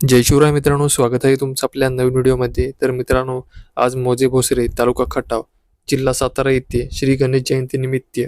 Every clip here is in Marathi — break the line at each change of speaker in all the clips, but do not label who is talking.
जय शिवराय मित्रांनो स्वागत आहे तुमचं आपल्या नवीन व्हिडिओमध्ये. तर मित्रांनो आज मोजे भोसरे तालुका खटाव जिल्हा सातारा येथे श्री गणेश जयंतीनिमित्त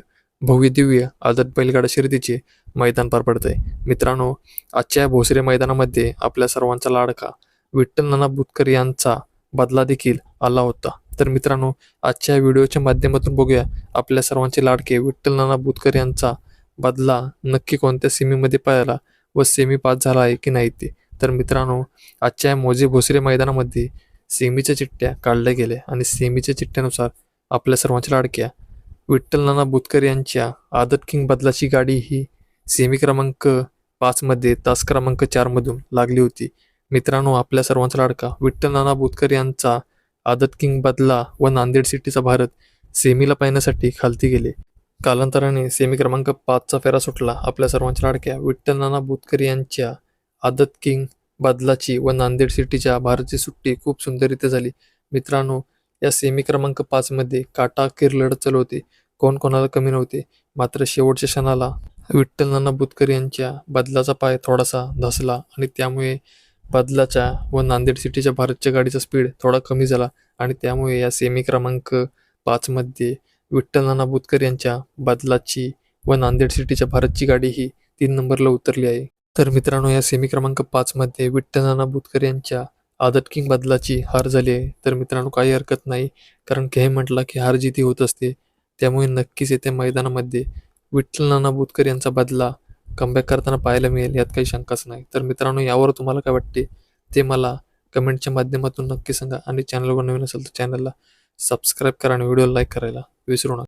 भव्य दिव्य आदत बैलगाडा शर्यतीचे मैदान पार पडत आहे मित्रांनो आजच्या या भोसरे मैदानामध्ये आपल्या सर्वांचा लाडका विठ्ठल नाना बुतकर यांचा बदला देखील आला होता. तर मित्रांनो आजच्या या व्हिडिओच्या माध्यमातून बघूया आपल्या सर्वांचे लाडके विठ्ठल नाना बुतकर यांचा बदला नक्की कोणत्या सेमीमध्ये पाहिला व सेमी पास झाला आहे की नाही ते. तर मित्रांनो आजच्या मोजे भोसरे मैदानामध्ये सेमीच्या चिठ्ठ्या काढल्या गेल्या आणि सेमीच्या चिठ्ठ्यानुसार आपल्या सर्वांच्या लाडक्या विठ्ठल नाना बुतकर यांच्या आदत किंग बदलाची गाडी ही सेमी क्रमांक पाचमध्ये तास क्रमांक चारमधून लागली होती. मित्रांनो आपल्या सर्वांचा लाडका विठ्ठल नाना बुतकर यांचा आदत किंग बदला व नांदेड सिटीचा भारत सेमीला पाहण्यासाठी खालती गेले. कालांतराने सेमी क्रमांक पाचचा फेरा सुटला. आपल्या सर्वांच्या लाडक्या विठ्ठल नाना बुतकर यांच्या आदत किंग बदलाची व नांदेड सिटीच्या भारतची सुट्टी खूप सुंदररीत्या झाली. मित्रांनो या सेमी क्रमांक पाचमध्ये काटा अखेर लढत चालू होती कोण कोणाला कमी नव्हते. मात्र शेवटच्या क्षणाला विठ्ठल नाना बुतकर यांच्या बदलाचा पाय थोडासा धसला आणि त्यामुळे बदलाच्या व नांदेड सिटीच्या भारतच्या गाडीचा स्पीड थोडा कमी झाला आणि त्यामुळे या सेमी क्रमांक पाचमध्ये विठ्ठल नाना बुतकर यांच्या बदलाची व नांदेड सिटीच्या भारतची गाडी ही तीन नंबरला उतरली आहे. तर मित्रांनो या सेमी क्रमांक पाचमध्ये विठ्ठल नाना बुतकर यांच्या आदत किंग बदलाची हार झाली आहे. तर मित्रांनो काही हरकत नाही कारण की हे म्हटलं की हार जिती होत असते. त्यामुळे नक्कीच येत्या मैदानामध्ये विठ्ठल नाना बुतकर यांचा बदला कमबॅक करताना पाहायला मिळेल यात काही शंकाच नाही. तर मित्रांनो यावर तुम्हाला काय वाटते ते मला कमेंटच्या माध्यमातून नक्की सांगा. आणि चॅनलवर नवीन असेल तर चॅनलला सबस्क्राईब करा आणि व्हिडिओ लाईक करायला विसरू नका.